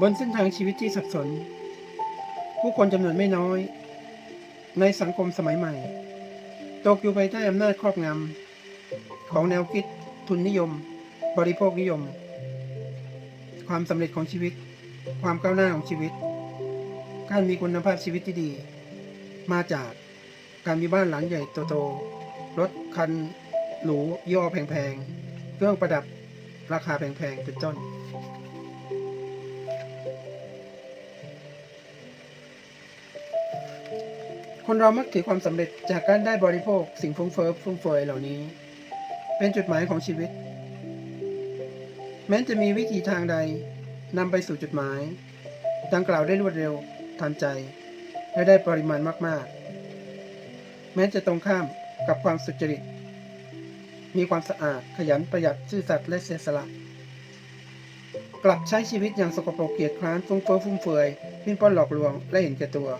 บนเส้นทางชีวิตที่สับสน ผู้คนจำนวนไม่น้อย ในสังคมสมัยใหม่ ตกอยู่ภายใต้อำนาจครอบงำของแนวคิด ทุนนิยม บริโภคนิยม ความสำเร็จของชีวิต ความก้าวหน้าของชีวิต การมีคุณภาพชีวิตที่ดี มาจากการมีบ้านหลังใหญ่โตๆรถคันหรูย่อแพงๆเครื่องประดับราคาแพงๆเป็นต้น คนเรามักถือความสำเร็จจากการได้บริโภคสิ่งฟุ่มเฟือฟุ่มเฟือยเหล่านี้ เป็นจุดหมายของชีวิต แม้จะมีวิธีทางใดนำไปสู่จุดหมาย ดังกล่าวได้รวดเร็วทันใจ และได้ปริมาณมาก ๆ แม้จะตรงข้ามกับความสุจริต มีความสะอาดขยันประหยัดซื่อสัตย์และเสียสละกลับใช้ชีวิตอย่างสกปรกเกียจคร้านฟุ้งเฟ้อฟุ่มเฟือยปิ้นป้อนหลอกลวงและเห็นแก่ตัว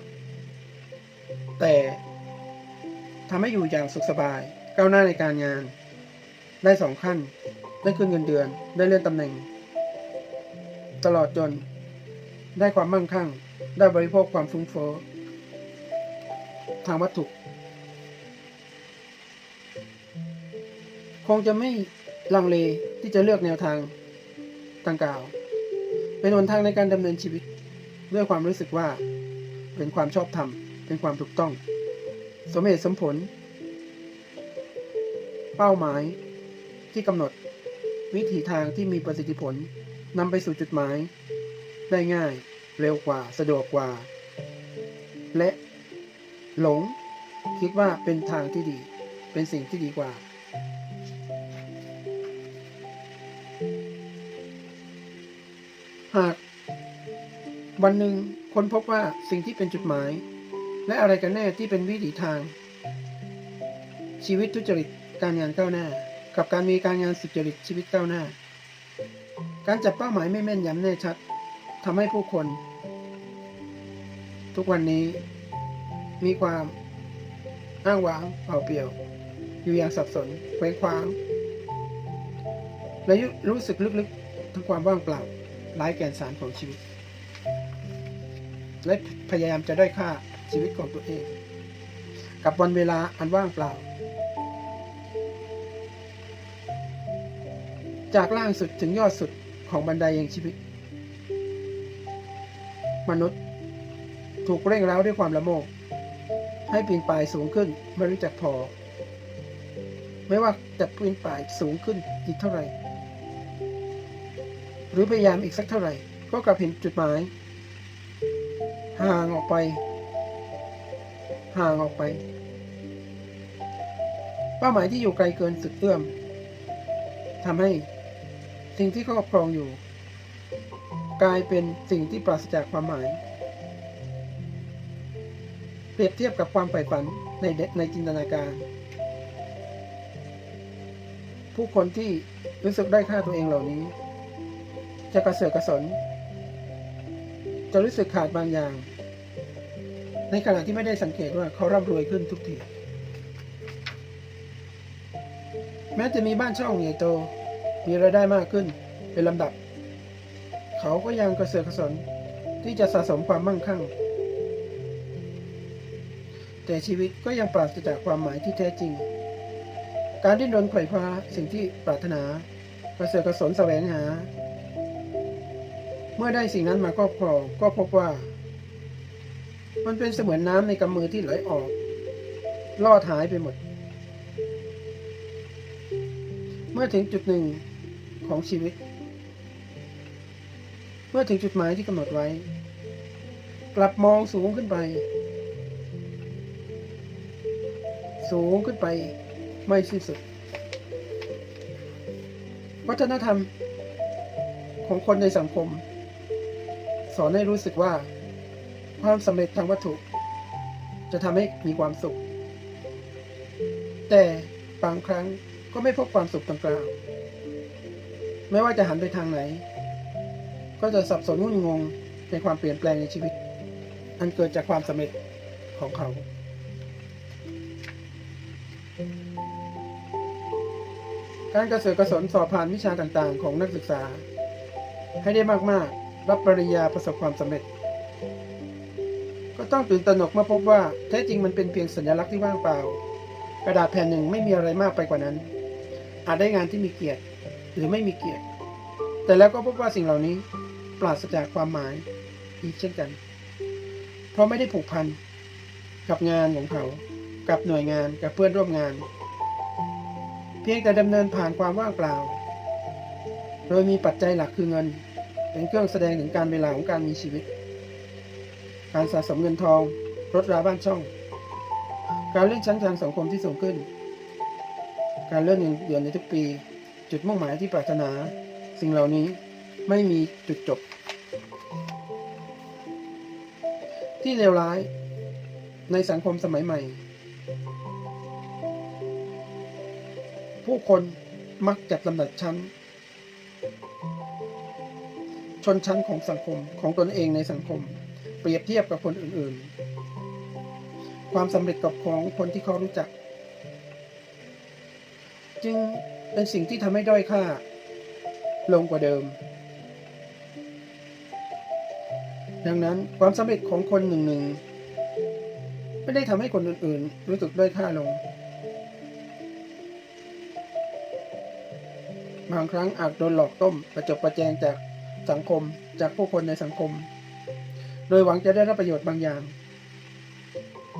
แต่ทำให้อยู่อย่างสุขสบาย ก้าวหน้าในการงาน ได้สองขั้น ได้ขึ้นเงินเดือน ได้เลื่อนตำแหน่ง ตลอดจน ได้ความมั่งคั่ง ได้บริโภคความฟุ้งเฟ้อทางวัตถุ คงจะไม่ลังเลที่จะเลือกแนวทางดังกล่าว เป็นหนทางในการดำเนินชีวิต ด้วยความรู้สึกว่าเป็นความชอบธรรม เป็นความถูกต้อง สมเหตุสมผล เป้าหมายที่กำหนด วิถีทางที่มีประสิทธิผลนำไปสู่จุดหมาย ได้ง่ายเร็วกว่าสะดวกกว่า และ หลง คิดว่าเป็นทางที่ดี เป็นสิ่งที่ดีกว่า หาก วันหนึ่งค้นพบว่าสิ่งที่เป็นจุดหมาย และอะไรกันแน่ที่เป็นวิถีทาง ชีวิตทุจริตการงานก้าวหน้า กับการมีการงานสุจริตชีวิตก้าวหน้า การจับเป้าหมายไม่แม่นยำแน่ชัดทำให้ผู้คน ทุกวันนี้มีความอ้างว้างเปล่าเปลี่ยว อยู่อย่างสับสนเคว้งคว้าง และรู้สึกลึกๆทั้งความว่างเปล่าไร้แกนสารของชีวิต และพยายามจะได้อยค่า ชีวิตของตัวเอง กับวันเวลาอันว่างเปล่า จากล่างสุดถึงยอดสุดของบันไดแห่งชีวิต มนุษย์ ถูกเร่งเร้าด้วยความละโมบให้ปีนป่ายสูงขึ้นไม่รู้จักพอ ไม่ว่าจะปีนป่ายสูงขึ้นอีกเท่าไหร่ หรือพยายามอีกสักเท่าไหร่ ก็กลับเห็นจุดหมาย ห่างออกไป ห่างออกไป เป้าหมายที่อยู่ไกลเกินสุดเอื้อมทำให้สิ่งที่ครอบครองอยู่ กลายเป็นสิ่งที่ปราศจากความหมาย เปรียบเทียบกับความใฝ่ฝันในในจินตนาการ ผู้คนที่รู้สึกได้ค่าตัวเองเหล่านี้ จะกระเสือกกระสน จะรู้สึกขาดบางอย่าง ในขณะที่ไม่ได้สังเกตว่าเขาร่ำรวยขึ้นทุกที แม้จะมีบ้านช่องใหญ่โต มีรายได้มากขึ้นเป็นลำดับ เขาก็ยังกระเสือกกระสนที่จะสะสมความมั่งคั่ง แต่ชีวิตก็ยังปราศจากความหมายที่แท้จริง การดิ้นรนไขว่คว้าสิ่งที่ปรารถนา กระเสือกกระสนแสวงหา เมื่อได้สิ่งนั้นมาครอบครองก็พบว่า มันเป็นเสมือนน้ำในกำมือที่ไหลออก ลอดหายไปหมด เมื่อถึงจุดหนึ่งของชีวิต เมื่อถึงจุดหมายที่กำหนดไว้ กลับมองสูงขึ้นไป สูงขึ้นไปไม่สิ้นสุด วัฒนธรรมของคนในสังคม สอนให้รู้สึกว่า ความสำเร็จทางวัตถุ จะทำให้มีความสุข แต่บางครั้งก็ไม่พบความสุขตรงกลางไม่ว่าจะหันไปทางไหน ก็จะสับสนวุ่นงงในความเปลี่ยนแปลงในชีวิต อันเกิดจากความสำเร็จของเขา การกระเสือกกระสนสอบผ่านวิชาต่างๆ ของนักศึกษา ให้ได้มากๆ รับปริญญาประสบความสำเร็จ ต้องตื่นตระหนกเมื่อพบว่าแท้จริงมันเป็นเพียงสัญลักษณ์ที่ว่างเปล่า กระดาษแผ่นหนึ่งไม่มีอะไรมากไปกว่านั้น อาจได้งานที่มีเกียรติหรือไม่มีเกียรติ แต่แล้วก็พบว่าสิ่งเหล่านี้ปราศจากความหมายอีกเช่นกัน เพราะไม่ได้ผูกพันกับงานของเขา กับหน่วยงานกับเพื่อนร่วมงาน เพียงแต่ดำเนินผ่านความว่างเปล่า โดยมีปัจจัยหลักคือเงิน เป็นเครื่องแสดงถึงการเวลาของการมีชีวิต การสะสมเงินทองรถราบ้านช่อง การเลื่อนชั้นทางสังคมที่สูงขึ้น การเลื่อนเงินเดือนในทุกปี จุดมุ่งหมายที่ปรารถนา สิ่งเหล่านี้ไม่มีจุดจบ ที่เลวร้ายในสังคมสมัยใหม่ ผู้คนมักจัดลำดับชั้น ชนชั้นของสังคมของตนเองในสังคม รียบเทียบกับคนอื่นๆ ความสำเร็จกับของคนที่เขารู้จัก จึงเป็นสิ่งที่ทำให้ด้อยค่า ลงกว่าเดิม ดังนั้นความสำเร็จของคนหนึ่งหนึ่งๆไม่ได้ทำให้คนอื่นๆ รู้สึกด้อยค่าลง บางครั้งอาจโดนหลอกต้มประจบประแจงจากสังคมจากผู้คนในสังคม โดยหวังจะได้รับประโยชน์บางอย่าง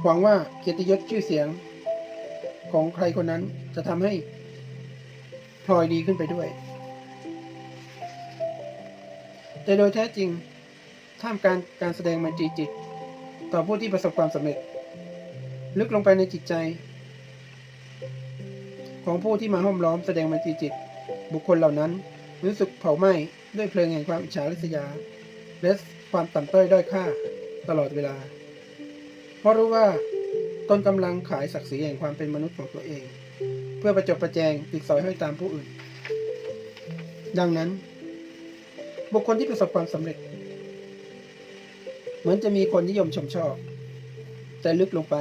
หวังว่าเกียรติยศชื่อเสียงของใครคนนั้นจะทำให้พลอยดีขึ้นไปด้วย แต่โดยแท้จริงท่ามกลารการแสดงไมตรีจิต ต่อผู้ที่ประสบความสำเร็จ ลึกลงไปในจิตใจ ของผู้ที่มาห้อมล้อมแสดงไมตรีจิต บุคคลเหล่านั้นรู้สึกเผาไหม้ด้วยเพลิงแห่งความอิจฉาริษยาและ ความต่ำต้อยด้อยค่าตลอดเวลา เพราะรู้ว่าตนกำลังขายศักดิ์ศรีแห่งความเป็นมนุษย์ของตัวเอง เพื่อประจบประแจงติดสอยห้อยตามผู้อื่น ดังนั้น บุคคลที่ประสบความสำเร็จ เหมือนจะมีคนนิยมชมชอบ แต่ลึกลงไป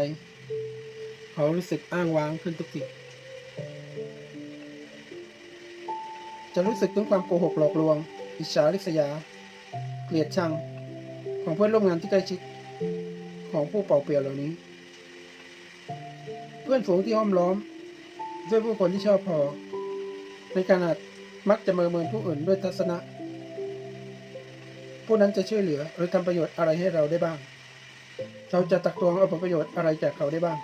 เขารู้สึกอ้างว้างขึ้นทุกทีจะรู้สึกถึงความโกหกหลอกลวง อิจฉาริษยา เกลียดชัง ของเพื่อนร่วมงานที่ใกล้ชิด ของผู้เป่าเปลี่ยวเหล่านี้ เพื่อนฝูงที่ห้อมล้อม ด้วยผู้คนที่ชอบพอ ในขณะมักจะเมินเมินผู้อื่นด้วยทัศนะ ผู้นั้นจะช่วยเหลือหรือทำประโยชน์อะไรให้เราได้บ้าง เราจะตักตวงเอาผลประโยชน์อะไรจากเขาได้บ้าง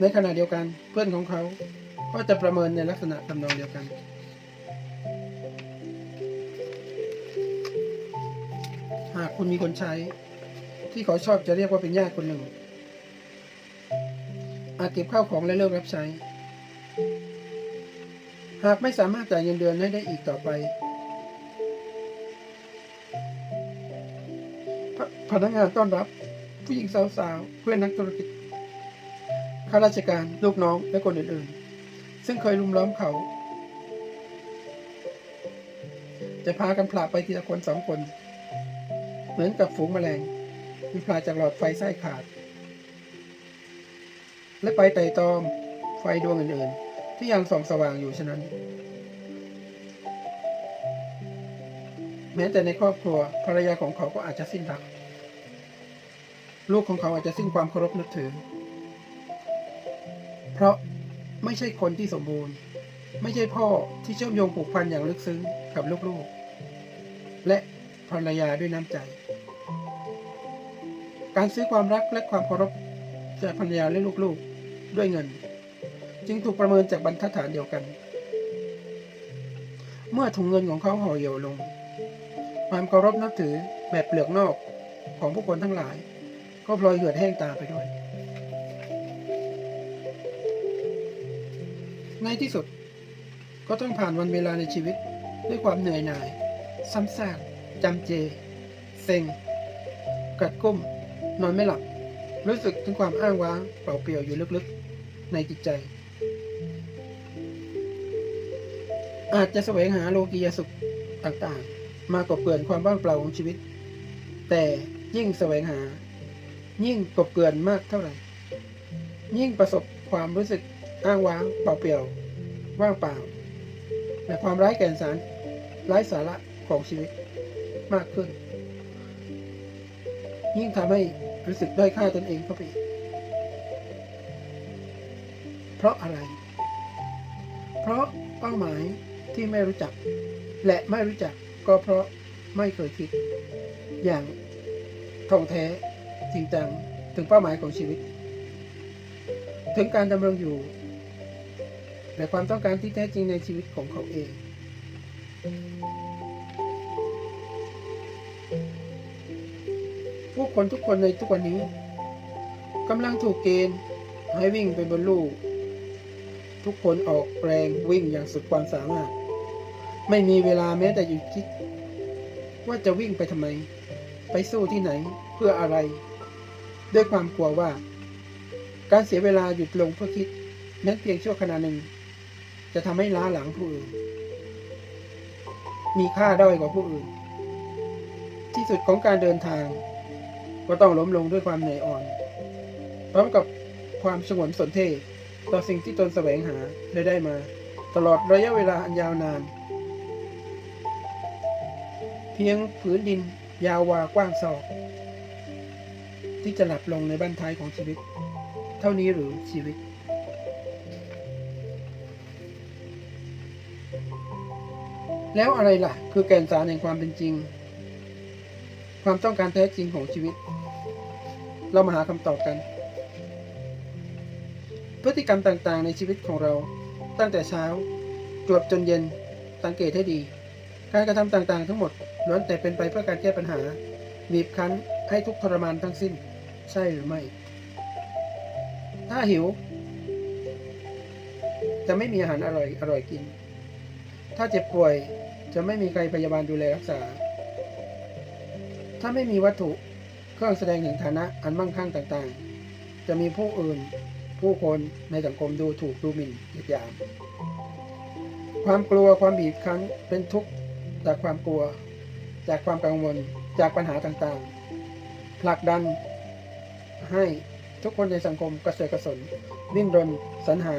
ในขณะเดียวกันเพื่อนของเขาก็จะประเมินในลักษณะทำนองเดียวกัน หากคุณมีคนใช้ ที่เขาชอบจะเรียกว่าเป็นญาติคนหนึ่ง อาจเก็บข้าวของและเลิกรับใช้ หากไม่สามารถจ่ายเงินเดือนให้ได้อีกต่อไปพพนักงานต้อนรับ ผู้หญิงสาวๆ เพื่อนนักธุรกิจข้าราชการลูกน้องและคนอื่นๆ ซึ่งเคยลุมล้อมเขา จะพากันผลากไปทีละคนสองคน เหมือนกับฝูงแมลงมีพลาจากหลอดไฟไส้ขาด และไปไต่ตอมไฟดวงอื่นๆ ที่ยังส่องสว่างอยู่ฉะนั้น แม้แต่ในครอบครัวภรรยาของเขาก็อาจจะสิ้นรัก ลูกของเขาอาจจะสิ้นความเคารพนับถือ เพราะไม่ใช่คนที่สมบูรณ์ ไม่ใช่พ่อที่เชื่อมโยงผูกพันอย่างลึกซึ้งกับลูกๆ และภรรยาด้วยน้ำใจ การซื้อความรักและความเคารพจากภรรยาและลูกๆด้วยเงิน จึงถูกประเมินจากบรรทัดฐานเดียวกัน เมื่อถุงเงินของเขาห่อเหี่ยวลง ความเคารพนับถือแบบเปลือกนอกของผู้คนทั้งหลาย ก็พลอยเหือดแห้งตาไปด้วย ในที่สุดก็ต้องผ่านวันเวลาในชีวิตด้วยความเหนื่อยหน่าย ซ้ำซากจำเจ เซ็งกัดกุ้ม นอนไม่หลับ รู้สึกถึงความอ้างว้างเปล่าเปลี่ยวอยู่ลึกๆ ในจิตใจ อาจจะแสวงหาโลกียสุขต่างๆ มากบเกลื่อนความว่างเปล่าของชีวิต แต่ยิ่งแสวงหา ยิ่งกบเกลื่อนมากเท่าไหร่ ยิ่งประสบความรู้สึกอ้างว้างเปล่าเปลี่ยว ว่างเปล่าและความร้ายแก่นสารร้ายสาระของชีวิตมากขึ้น ยิ่งทำให้รู้สึกด้อยค่าตนเองเข้าไปเพราะอะไร เพราะเป้าหมายที่ไม่รู้จัก และไม่รู้จักก็เพราะไม่เคยคิด อย่างท่องแท้จริงจังถึงเป้าหมายของชีวิต ถึงการดำรงอยู่ และความต้องการที่แท้จริงในชีวิตของเขาเอง ผู้คนทุกคนในทุกวันนี้กำลังถูกเกณฑ์ให้วิ่งไปบนลู่ทุกคนออกแรงวิ่งอย่างสุดความสามารถ ไม่มีเวลาแม้แต่หยุดคิด ว่าจะวิ่งไปทำไม ไปสู้ที่ไหนเพื่ออะไร ด้วยความกลัวว่า การเสียเวลาหยุดลงเพื่อคิดนั้นเพียงชั่วขณะหนึ่ง จะทำให้ล้าหลังผู้อื่น มีค่าด้อยกว่าผู้อื่น ที่สุดของการเดินทาง ก็ต้องล้มลงด้วยความเหนื่อยอ่อน พร้อมกับความสงวนสนเทต่อสิ่งที่ตนแสวงหาและได้มา ตลอดระยะเวลาอันยาวนาน เพียงผืนดินยาววากว้างศอก ที่จะหลับลงในบ้านท้ายของชีวิต เท่านี้หรือชีวิต แล้วอะไรล่ะ คือแก่นสารแห่งความเป็นจริง ความต้องการแท้จริงของชีวิต เรามาหาคำตอบกัน พฤติกรรมต่างๆ ในชีวิตของเรา ตั้งแต่เช้าจวบจนเย็นสังเกตให้ดี การกระทำต่างๆ ทั้งหมดล้วนแต่เป็นไปเพื่อการแก้ปัญหา บีบคั้นให้ทุกทรมานทั้งสิ้น ใช่หรือไม่ ถ้าหิว จะไม่มีอาหารอร่อยอร่อยกิน ถ้าเจ็บป่วยจะไม่มีใครพยาบาลดูแลรักษา ถ้าไม่มีวัตถุเครื่องแสดงถึงฐานะอันมั่งคั่งต่างๆ จะมีผู้อื่นผู้คนในสังคมดูถูกดูหมิ่นเหยียดหยาม ความกลัวความบีบคั้นเป็นทุกข์จากความกลัว จากความกังวลจากปัญหาต่างๆ ผลักดันให้ทุกคนในสังคมกระเสือกกระสนดิ้นรนสรรหา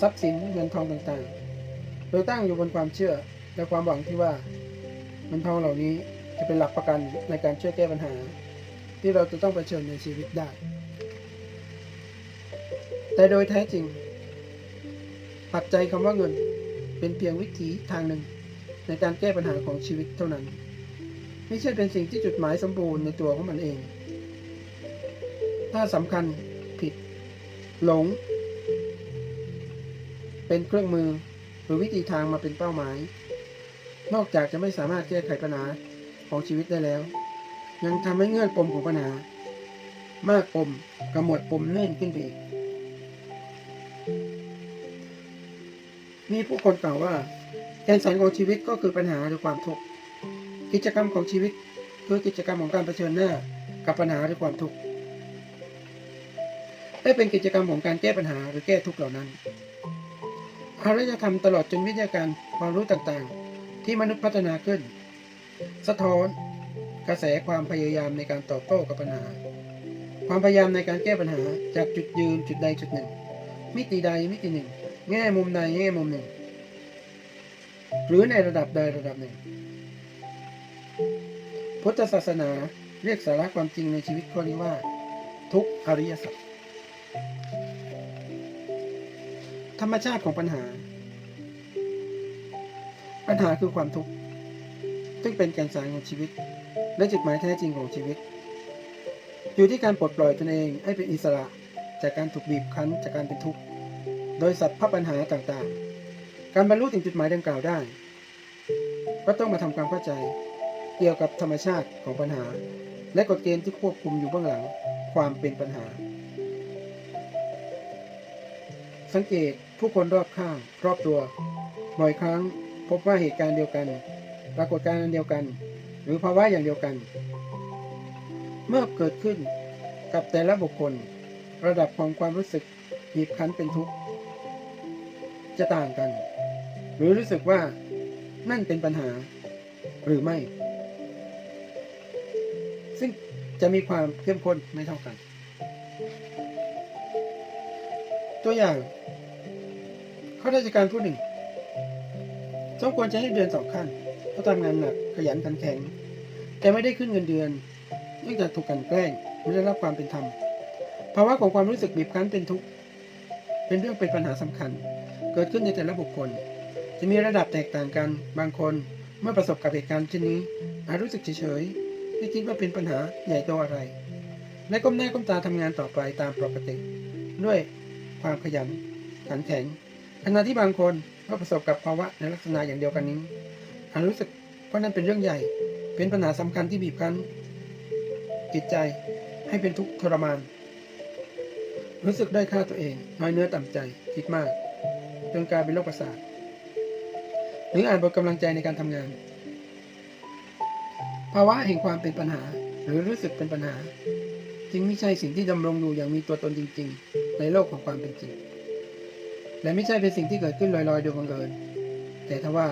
ทรัพย์สินเงินทองต่างๆ โดยตั้งอยู่บนความเชื่อและความหวังที่ว่าเงินทองเหล่านี้ จะเป็นหลักประกันในการช่วยแก้ปัญหา ที่เราจะต้องเผชิญในชีวิตได้ แต่โดยแท้จริง ปัจจัยคำว่าเงินเป็นเพียงวิธีทางหนึ่งในการแก้ปัญหาของชีวิตเท่านั้น ไม่ใช่เป็นสิ่งที่จุดหมายสมบูรณ์ในตัวของมันเอง ถ้าสำคัญผิด หลง เป็นเครื่องมือหรือวิธีทางมาเป็นเป้าหมาย นอกจากจะไม่สามารถแก้ไขปัญหา ของชีวิตได้แล้ว ยังทำให้เงื่อนปมของปัญหา มากปมกระหมดปมแน่นขึ้นไปอีกมีผู้คนกล่าวว่าแกนสารของชีวิตก็คือปัญหาหรือความทุกข์กิจกรรมของชีวิตคือกิจกรรมของการเผชิญหน้ากับปัญหาหรือความทุกข์และเป็นกิจกรรมของการแก้ปัญหาหรือแก้ทุกข์เหล่านั้นอารยธรรมตลอดจนวิทยาการความรู้ต่างๆ ที่มนุษย์พัฒนาขึ้น สะท้อน กระแสความพยายามในการตอบโต้กับปัญหา ความพยายามในการแก้ปัญหาจากจุดยืนจุดใดจุดหนึ่ง มิติใดมิติหนึ่ง แง่มุมใดแง่มุมหนึ่ง หรือในระดับใดระดับหนึ่ง พุทธศาสนาเรียกสาระความจริงในชีวิตข้อนี้ว่า ทุกอริยสัจธรรมชาติของปัญหา ปัญหาคือความทุกข์ ซึ่งเป็นแก่นสารของชีวิต และจุดหมายแท้จริงของชีวิต อยู่ที่การปลดปล่อยตนเองให้เป็นอิสระ จากการถูกบีบคั้นจากการเป็นทุกข์ โดยสัตว์พับปัญหาต่างๆ การบรรลุถึงจุดหมายดังกล่าวได้ ก็ต้องมาทำความเข้าใจ เกี่ยวกับธรรมชาติของปัญหา และกฎเกณฑ์ที่ควบคุมอยู่เบื้องหลังความเป็นปัญหา สังเกตผู้คนรอบข้างรอบตัวบ่อยครั้งพบว่าเหตุการณ์เดียวกัน ปรากฏการณ์เดียวกัน หรือภาวะอย่างเดียวกัน เมื่อเกิดขึ้นกับแต่ละบุคคล ระดับของความรู้สึกบีบคั้นเป็นทุกข์จะต่างกัน หรือรู้สึกว่านั่นเป็นปัญหาหรือไม่ ซึ่งจะมีความเข้มข้นไม่เท่ากัน ตัวอย่างข้าราชการผู้หนึ่งสมควรจะให้เดือนสองขั้น เพราะทำงานหนักขยันขันแข็ง แต่ไม่ได้ขึ้นเงินเดือนเนื่องจากถูกกันแกล้งไม่ได้รับความเป็นธรรมภาวะของความรู้สึกบีบคั้นเป็นทุกข์เป็นเรื่องเป็นปัญหาสำคัญ เกิดขึ้นในแต่ละบุคคล จะมีระดับแตกต่างกันบางคนเมื่อประสบกับเหตุการณ์เช่นนี้อาจรู้สึกเฉยๆไม่คิดว่าเป็นปัญหาใหญ่โตอะไรและก้มหน้าก้มตาทำงานต่อไปตามปกติ ด้วยความขยันขันแข็งขณะที่บางคนเมื่อประสบกับภาวะในลักษณะอย่างเดียวกันนี้ อารู้สึกว่านั่นเป็นเรื่องใหญ่ เป็นปัญหาสำคัญที่บีบคั้นจิตใจให้เป็นทุกข์ทรมาน รู้สึกได้ค่าตัวเอง น้อยเนื้อต่ำใจ คิดมาก จนกลายเป็นโรคประสาท หรืออ่านบทกำลังใจในการทำงาน ภาวะแห่งความเป็นปัญหา หรือรู้สึกเป็นปัญหา จึงไม่ใช่สิ่งที่ดำรงอยู่อย่างมีตัวตนจริง ๆ ในโลกของความเป็นจริง และไม่ใช่เป็นสิ่งที่เกิดขึ้นลอยๆโดยบังเอิญแต่ถ้าว่า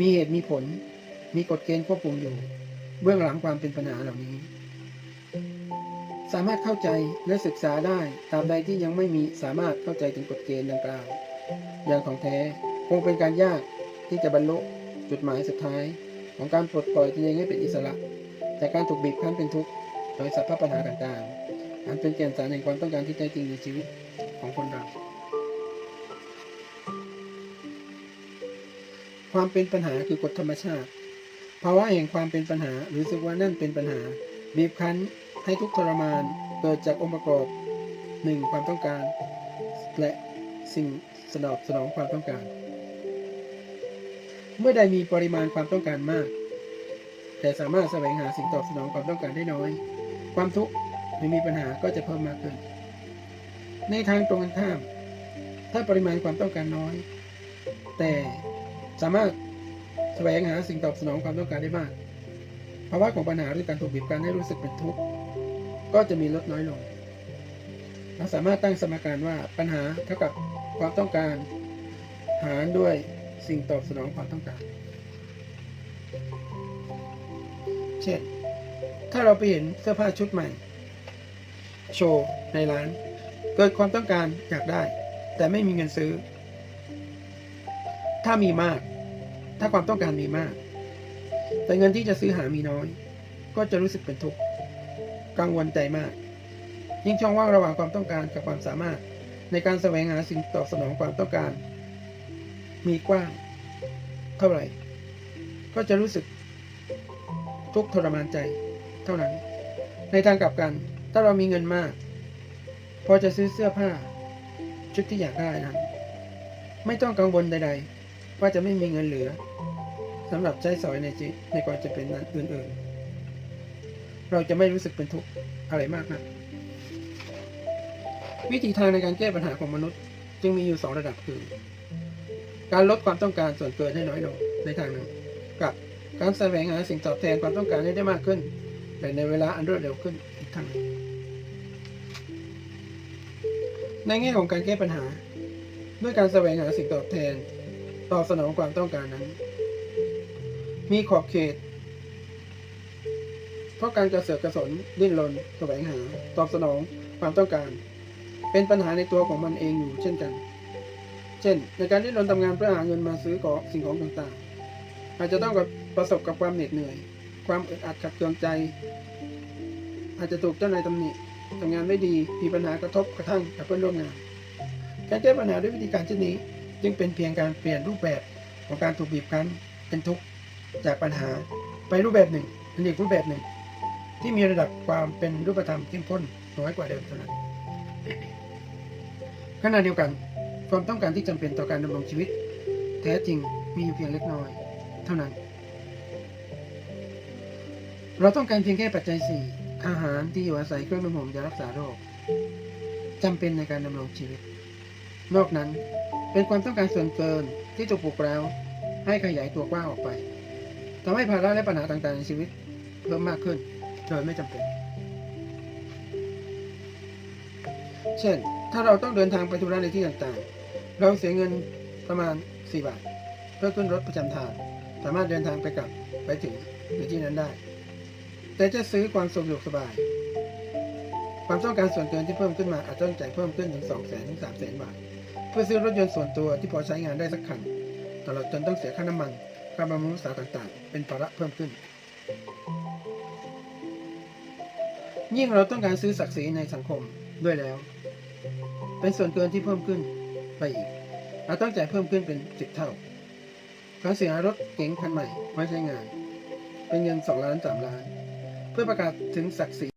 มีเหตุมีผล มีกฎเกณฑ์ควบคุมอยู่ เบื้องหลังความเป็นปัญหาเหล่านี้ สามารถเข้าใจและศึกษาได้ตามใดที่ยังไม่มีสามารถเข้าใจถึงกฎเกณฑ์ดังกล่าว อย่างของแท้คงเป็นการยากที่จะบรรลุจุดหมายสุดท้าย ของการปลดปล่อยตนเองให้เป็นอิสระจากการถูกบีบคั้นเป็นทุกข์โดยสภาพปัญหาต่างๆอันเป็นแก่นสารแห่งความต้องการที่แท้จริงในชีวิตของคนเรา ความเป็นปัญหาคือกฎธรรมชาติ ภาวะแห่งความเป็นปัญหาหรือสึกว่านั่นเป็นปัญหา บีบคั้นให้ทุกข์ทรมานเกิดจากองค์ประกอบหนึ่งความต้องการ และสิ่งสนองสนองความต้องการ เมื่อใดมีปริมาณความต้องการมาก แต่สามารถแสวงหาสิ่งตอบสนองความต้องการได้น้อย ความทุกข์หรือมีปัญหาก็จะเพิ่มมากขึ้น ในทางตรงกันข้าม ถ้าปริมาณความต้องการน้อย แต่ สามารถแสวงหาสิ่งตอบสนองความต้องการได้มากภาวะของปัญหาหรือการถูกบีบคั้นให้รู้สึกเป็นทุกข์ก็จะมีลดน้อยลง เราสามารถตั้งสมการว่าปัญหาเท่ากับความต้องการ หารด้วยสิ่งตอบสนองความต้องการ เช่น ถ้าเราไปเห็นเสื้อผ้าชุดใหม่ โชว์ในร้าน เกิดความต้องการอยากได้ แต่ไม่มีเงินซื้อ ถ้ามีมาก ถ้าความต้องการมีมาก แต่เงินที่จะซื้อหามีน้อย ก็จะรู้สึกเป็นทุกข์กังวลใจมาก ยิ่งช่องว่างระหว่างความต้องการกับความสามารถ ในการแสวงหาสิ่งตอบสนองความต้องการ มีกว้าง เท่าไหร่ ก็จะรู้สึกทุกข์ทรมานใจ เท่านั้น ในทางกลับกัน ถ้าเรามีเงินมาก พอจะซื้อเสื้อผ้า ชุดที่อยากได้นั้น ไม่ต้องกังวลใด ๆ ว่าจะไม่มีเงินเหลือ สำหรับใช้สอยในชีวิตในความจะเป็นนั้นอื่นๆ เราจะไม่รู้สึกเป็นทุกข์อะไรมากนะวิธีทางในการแก้ปัญหาของมนุษย์ จึงมีอยู่สองระดับคือ การลดความต้องการส่วนเกินให้น้อยลงในทางหนึ่ง กับการแสวงหาสิ่งตอบแทนความต้องการให้ได้มากขึ้น แต่ในเวลาอันรวดเร็วขึ้นอีกทางหนึ่งในแง่ของการแก้ปัญหา ด้วยการแสวงหาสิ่งตอบแทน ตอบสนองความต้องการนั้น มีขอบเขต เพราะการกระเสือกกระสนดิ้นรนแสวงหา ตอบสนองความต้องการ เป็นปัญหาในตัวของมันเองอยู่เช่นกัน เช่น ในการดิ้นรนทำงานเพื่อหาเงินมาซื้อของสิ่งของต่างๆ อาจจะต้องกับประสบกับความเหน็ดเหนื่อย ความอึดอัดขัดเคืองใจ อาจจะถูกเจ้านายตำหนิทำงานไม่ดีมีปัญหากระทบกระทั่งกับเพื่อนร่วมงาน การแก้ปัญหาด้วยวิธีการเช่นนี้ จึงเป็นเพียงการเปลี่ยนรูปแบบของการถูกบีบคั้นเป็นทุกข์ จากปัญหาไปรูปแบบหนึ่งเป็นอีกรูปแบบหนึ่ง ที่มีระดับความเป็นรูปธรรมเข้มข้นน้อยกว่าเดิมเท่านั้นขณะเดียวกัน ความต้องการที่จำเป็นต่อการดำรงชีวิต แท้จริงมีอยู่เพียงเล็กน้อย เท่านั้น เราต้องการเพียงแค่ปัจจัยสี่อาหารที่อยู่อาศัยเครื่องนุ่งห่มยารักษาโรคจำเป็นในการดำรงชีวิต นอกนั้นเป็นความต้องการส่วนเกินที่ถูกปลุกแล้วให้ขยายตัวกว้างออกไป ทำให้ภาระและปัญหาต่างๆในชีวิต เพิ่มมากขึ้น โดยไม่จำเป็น เช่น ถ้าเราต้องเดินทางไปธุระในที่ต่างๆ เราเสียเงินประมาณ 4 บาท เพื่อขึ้นรถประจำทาง สามารถเดินทางไปกลับไปถึงในที่นั้นได้ แต่จะซื้อความสะดวกสบาย ความต้องการส่วนเกินที่เพิ่มขึ้นมาอาจต้องจ่ายเพิ่มขึ้นถึง 2 0 0 0 0 0 ถึง 3 0 0 0 0 0 บาท เพื่อซื้อรถยนต์ส่วนตัวที่พอใช้งานได้สักคัน ตลอดจนต้องเสียค่าน้ำมัน การบำรุงรักษาต่างๆ เป็นภาระเพิ่มขึ้น ยิ่งเราต้องการซื้อศักดิ์ศรีในสังคมด้วยแล้ว เป็นส่วนเกินที่เพิ่มขึ้นไปอีก เราต้องจ่ายเพิ่มขึ้นเป็นสิบเท่าการเสียรถเก๋งคันใหม่ไว้ใช้งาน เป็นเงินสองล้านสามล้าน เพื่อประกาศถึงศักดิ์ศรี